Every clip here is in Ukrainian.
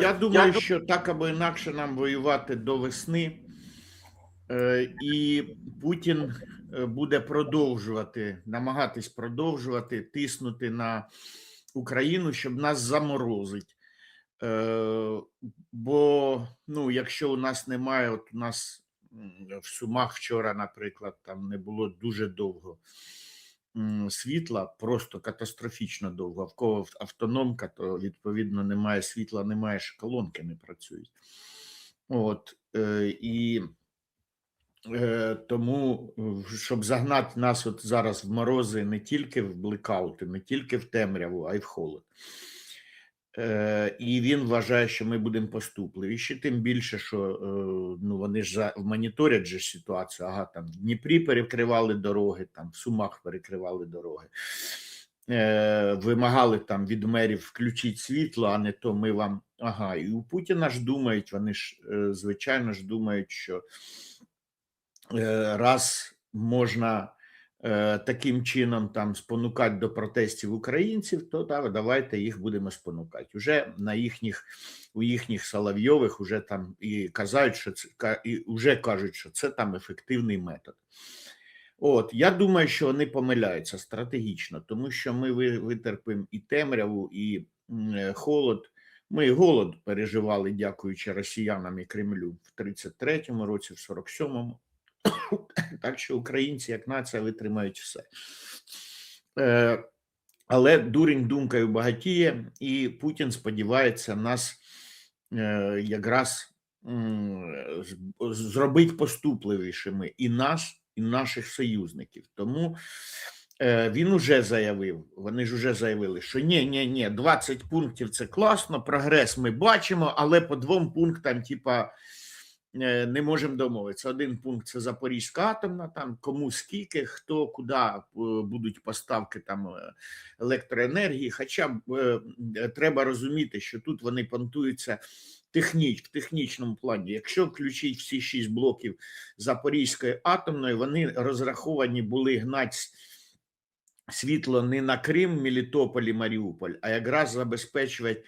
Я думаю, що так або інакше нам воювати до весни, Е, і Путін е, буде продовжувати намагатись продовжувати тиснути на Україну, щоб нас заморозить. Е, Бо ну, якщо у нас немає, от у нас в Сумах вчора, наприклад, там не було дуже довго світла, просто катастрофічно довго. В кого автономка, то відповідно немає світла, немає ж колонки не працюють. От е, і е, тому, щоб загнати нас от зараз в морози не тільки в блекаути, не тільки в темряву, а й в холод. Е, і він вважає, що ми будемо поступливіші, тим більше, що е, ну, вони ж за, моніторять же ситуацію. Ага, там в Дніпрі перекривали дороги, там в Сумах перекривали дороги. Е, вимагали там від мерів включити світло, а не то ми вам. Ага, і у Путіна ж думають, вони ж, звичайно ж, думають, що раз можна таким чином там спонукати до протестів українців, то да, давайте їх будемо спонукати. Уже на їхніх у їхніх Соловйових уже там і казають, що це і вже кажуть, що це там ефективний метод. От я думаю, що вони помиляються стратегічно, тому що ми витерпимо і темряву, і е, холод. Ми голод переживали, дякуючи росіянам і Кремлю в 33-му році, в 47-му. Так що українці, як нація, витримають все. Е, але дурень думкою багатіє, і Путін сподівається нас е, якраз зробити поступливішими і нас, і наших союзників. Тому е, він уже заявив, вони ж уже заявили, що ні, ні, ні, 20 пунктів це класно, прогрес ми бачимо, але по двом пунктам, типа, не можемо домовитися. Один пункт це Запорізька атомна, там кому скільки, хто куди е, будуть поставки там е, електроенергії. Хоча б е, е, треба розуміти, що тут вони понтуються техніч, в технічному плані. Якщо включити всі шість блоків Запорізької атомної, вони розраховані були гнати с- світло не на Крим, Мелітополь і Маріуполь, а якраз забезпечувати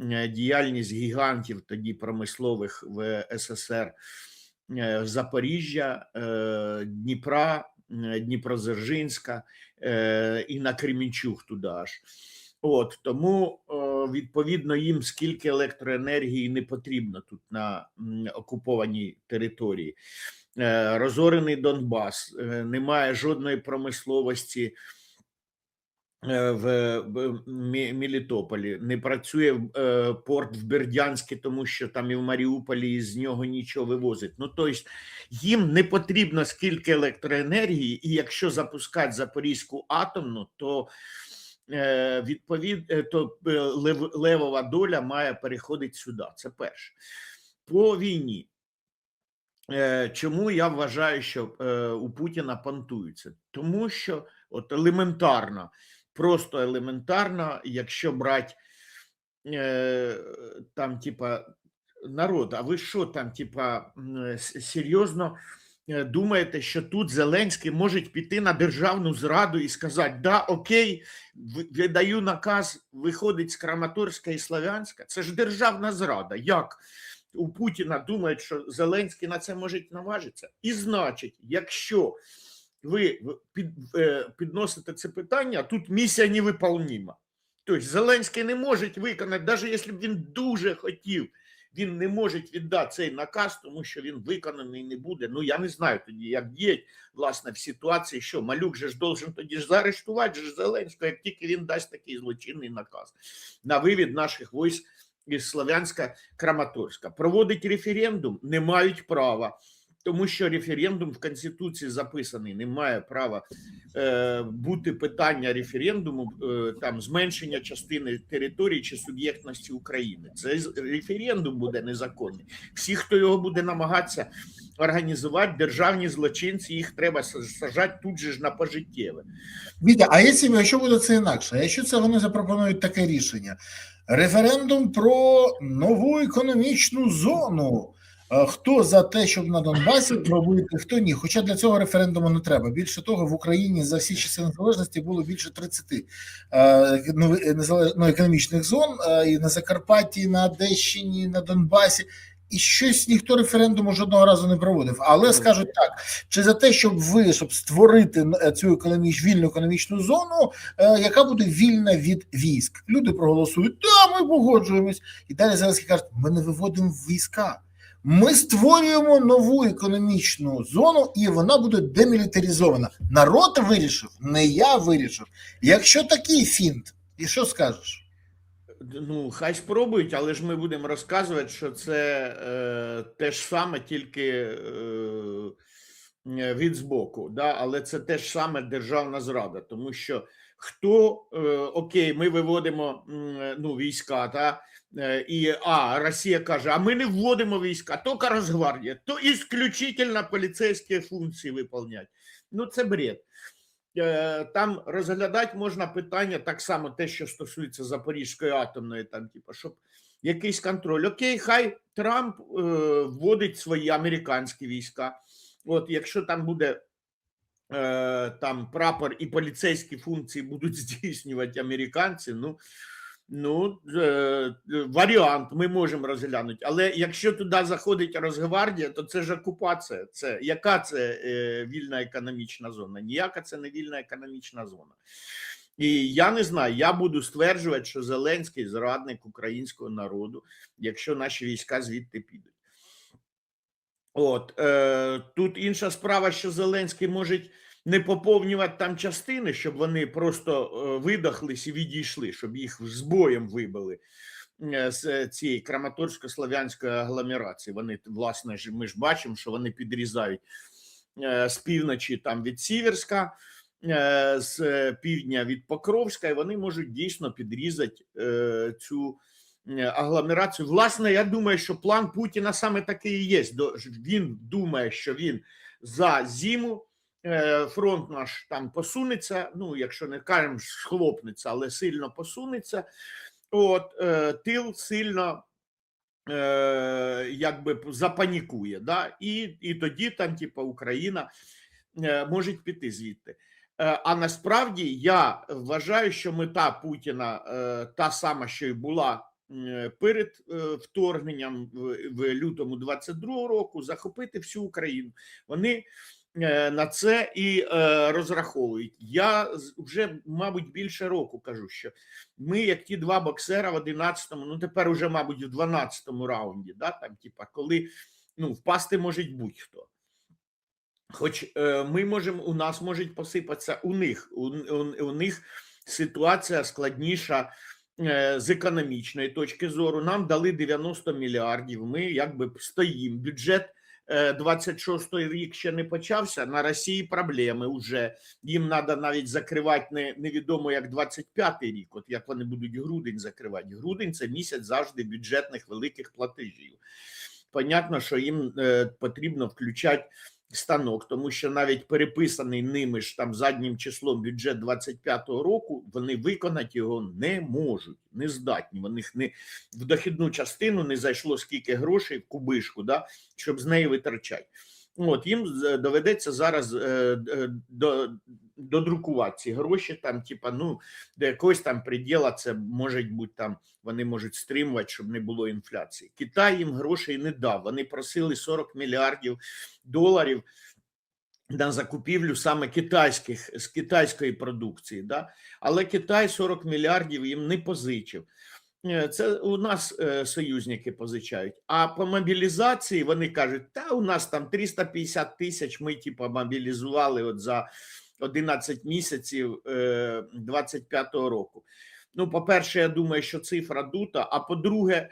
е, діяльність гігантів тоді промислових в СССР е, Запоріжжя, е, Дніпра, е, Дніпродзержинська е, і на Кремінчуг туди аж. От тому е, відповідно їм скільки електроенергії не потрібно тут на окупованій території. Е, Розорений Донбас, е, немає жодної промисловості е, в в Мі- Мелітополі, не працює е, порт в Бердянську, тому що там і в Маріуполі і з нього нічого вивозить. Ну тобто їм не потрібно скільки електроенергії, і якщо запускати Запорізьку атомну, то е, відповід, е, то е, левова доля має переходити сюди. Це перше. По війні. Е, Чому я вважаю, що е, у Путіна понтуються? Тому що от елементарно, просто елементарно, якщо брати е, там, типа, народ, а ви що там, типа, серйозно е, думаєте, що тут Зеленський може піти на державну зраду і сказати: да, окей, видаю наказ, виходить з Краматорська і Славянська. Це ж державна зрада. Як? У Путіна думають, що Зеленський на це може наважитися. І значить, якщо ви е, підносите це питання, тут місія невиполнима. Тобто Зеленський не може виконати, навіть якщо б він дуже хотів, він не може віддати цей наказ, тому що він виконаний не буде. Ну я не знаю тоді, як діять власне в ситуації, що малюк же ж должен тоді ж заарештувати ж Зеленського, як тільки він дасть такий злочинний наказ на вивід наших військ із Слов'янська Краматорська. Проводить референдум не мають права. Тому що референдум в Конституції записаний, не має права е, бути питання референдуму, е, там зменшення частини території чи суб'єктності України. Це референдум буде незаконний. Всі, хто його буде намагатися організувати, державні злочинці, їх треба сажати тут же ж на пожиттєве. Вітя, а якщо, якщо буде це інакше, якщо це вони запропонують таке рішення, референдум про нову економічну зону Хто за те, щоб на Донбасі пробити, хто ні. Хоча для цього референдуму не треба. Більше того, в Україні за всі часи незалежності було більше 30 е, ну, економічних зон е, і на Закарпатті, на Одещині, і на Донбасі. І щось ніхто референдуму жодного разу не проводив. Але скажуть так: чи за те, щоб ви щоб створити е, цю економіч, вільну економічну зону, е, яка буде вільна від військ? Люди проголосують, да, ми погоджуємось. І далі Зеленський каже, ми не виводимо війська. Ми створюємо нову економічну зону, і вона буде демілітаризована. Народ вирішив, не я вирішив. Якщо такий фінт, і що скажеш? Ну, хай спробують, але ж ми будемо розказувати, що це е, те ж саме, тільки е, від збоку. Да? Але це те ж саме державна зрада, тому що хто е, окей, ми виводимо м, ну, війська, та, е, і а Росія каже: а ми не вводимо війська, тільки Росгвардія, то ісключительно поліцейські функції виконувати. Ну, це бред. Е, Там розглядати можна питання так само, те, що стосується Запорізької атомної, там, типу, щоб якийсь контроль. Окей, хай Трамп е, вводить свої американські війська. От, якщо там буде е, там прапор і поліцейські функції будуть здійснювати американці, ну, ну е, варіант ми можемо розглянути. Але якщо туди заходить Росгвардія, то це ж окупація. Це яка це е, вільна економічна зона? Ніяка це не вільна економічна зона. І я не знаю, я буду стверджувати, що Зеленський зрадник українського народу, якщо наші війська звідти підуть. От е, тут інша справа, що Зеленський може не поповнювати там частини, щоб вони просто е, видохлись і відійшли, щоб їх з боєм вибили е, з цієї Краматорсько-Слов'янської агломерації. Вони власне ж ми ж бачимо, що вони підрізають е, з півночі там від Сіверська. З півдня від Покровська, і вони можуть дійсно підрізати цю агломерацію. Власне, я думаю, що план Путіна саме такий і є. Він думає, що він за зиму фронт наш там посунеться. Ну, якщо не кажемо, схлопнеться, але сильно посунеться. От е, тил сильно. Е, якби запанікує, да? і, і тоді там, типу, Україна е, може піти звідти. Е, А насправді я вважаю, що мета Путіна е, та сама, що й була перед е, вторгненням в, лютому 22 року, захопити всю Україну. Вони е, на це і е, розраховують. Я вже, мабуть, більше року кажу, що ми, як ті два боксера в 11-му, ну тепер уже, мабуть, в 12-му раунді, да, там, типа, коли ну, впасти може будь-хто. Хоч е, ми можемо, у нас можуть посипатися у них. У, у, у них ситуація складніша е, з економічної точки зору. Нам дали 90 мільярдів. Ми якби стоїмо. Бюджет е, 26-й рік ще не почався. На Росії проблеми вже. Їм треба навіть закривати не, невідомо як 25-й рік. От як вони будуть грудень закривати. Грудень це місяць завжди бюджетних великих платежів. Понятно, що їм е, потрібно включати станок, тому що навіть переписаний ними ж там заднім числом бюджет 25-го року, вони виконати його не можуть, не здатні. Вони не в дохідну частину не зайшло скільки грошей в кубишку, да, щоб з неї витрачати. От їм доведеться зараз е, е, до, додрукувати ці гроші, там, типа, ну, до якогось там приділа, це може бути там, вони можуть стримувати, щоб не було інфляції. Китай їм грошей не дав. Вони просили 40 мільярдів доларів на закупівлю саме китайських з китайської продукції. Да? Але Китай 40 мільярдів їм не позичив. Е, Це у нас е, союзники позичають. А по мобілізації вони кажуть: та у нас там 350 тисяч. Ми типу, мобілізували от за 11 місяців е, 25-го року. Ну, по-перше, я думаю, що цифра дута. А по-друге,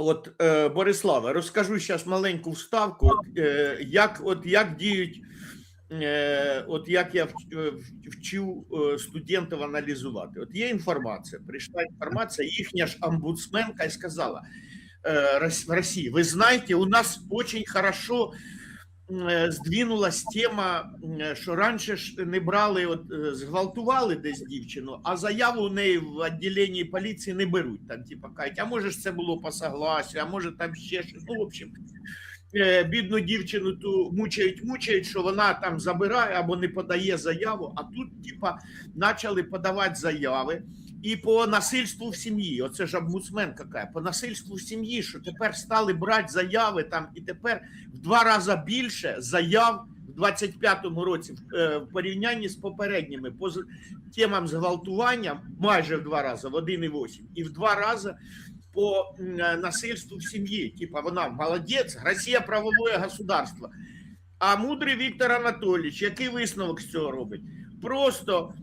От е, Бориславе, розкажу зараз маленьку вставку. От, е, як, от як діють, е, от як я вч- е, вчив е, студентів аналізувати. От є інформація, прийшла інформація, їхня ж омбудсменка і сказала е, Росії: ви знаєте, у нас дуже хорошо е, здвинулась тема, е, що раніше ж не брали, от е, зґвалтували десь дівчину, а заяву у неї в відділенні поліції не беруть. Там, типа, кажуть, а може ж це було по согласію, а може там ще щось. Ну, в общем, е, бідну дівчину ту мучають, мучають, що вона там забирає або не подає заяву. А тут, типа, почали подавати заяви. І по насильству в сім'ї, оце ж омбудсмен какая, по насильству в сім'ї, що тепер стали брати заяви там, і тепер в два рази більше заяв в 25-му році в, е, в порівнянні з попередніми по темам зґвалтування майже в два рази, в 1,8, і в два рази по е, насильству в сім'ї. Типа вона молодець, Росія правове государство. А мудрий Віктор Анатолійович, який висновок з цього робить? Просто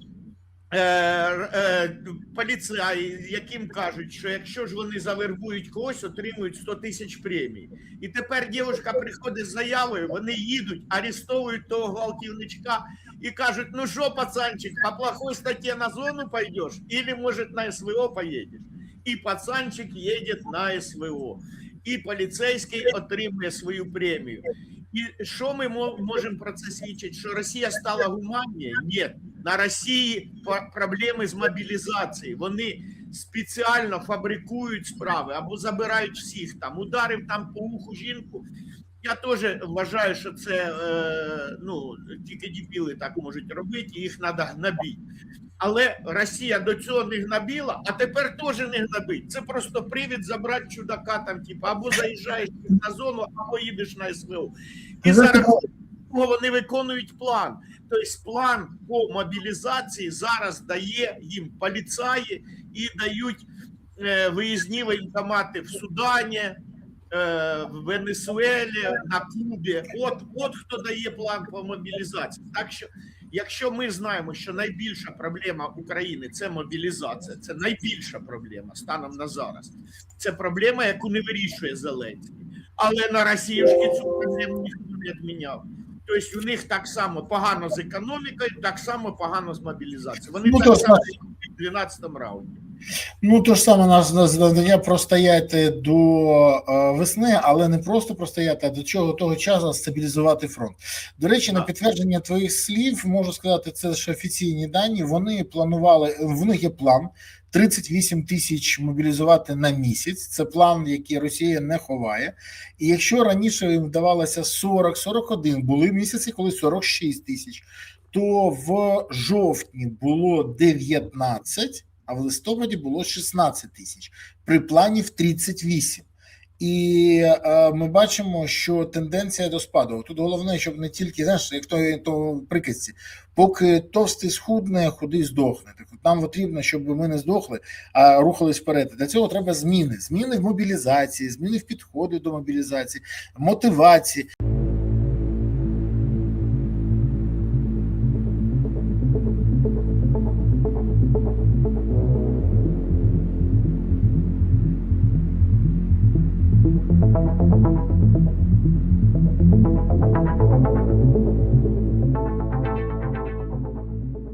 поліцаї, яким кажуть, що якщо ж вони завербують когось, отримують 100 тисяч премій. І тепер дівчинка приходить з заявою, вони їдуть, арестовують того гвалтівничка і кажуть: ну що, пацанчик, по плохой статті на зону пойдеш, или, може, на СВО поїдеш. І пацанчик їде на СВО. І поліцейський отримує свою премію. І що ми можемо про це свідчити? Що Росія стала гуманнією? Ні. На Росії проблеми з мобілізацією. Вони спеціально фабрикують справи або забирають всіх там, ударив там по уху жінку. Я теж вважаю, що це е, ну, тільки дебіли так можуть робити, і їх треба гнобити. Але Росія до цього не гнобила, а тепер теж не гнобить. Це просто привід забрати чудака там, типу, або заїжджаєш на зону, або їдеш на СВО. І зараз цього вони виконують план. Тобто план по мобілізації зараз дає їм поліцаї і дають е, виїзні воєнкомати в Судані, е, в Венесуелі, на Кубі. От, от хто дає план по мобілізації. Так що, якщо ми знаємо, що найбільша проблема України це мобілізація, це найбільша проблема станом на зараз. Це проблема, яку не вирішує Зеленський. Але на Росіюшки цю проблему ніхто не відміняв. Тобто у них так само погано з економікою, так само погано з мобілізацією. Вони Ну, так само в 12 раунді. Ну, то ж саме наше завдання простояти до е, весни, але не просто простояти, а до чого того часу стабілізувати фронт. До речі, на підтвердження твоїх слів можу сказати, це ж офіційні дані. Вони планували, в них є план 38 тисяч мобілізувати на місяць. Це план, який Росія не ховає. І якщо раніше їм вдавалося 40-41, були місяці, коли 46 тисяч, то в жовтні було 19, а в листопаді було 16 тисяч при плані в 38. І е, ми бачимо, що тенденція до спаду. Тут головне, щоб не тільки знаєш, як то, то приказці, поки товстий схудне, худий здохне. Так от нам потрібно, щоб ми не здохли, а рухались вперед. Для цього треба зміни. Зміни в мобілізації, зміни в підходи до мобілізації, мотивації.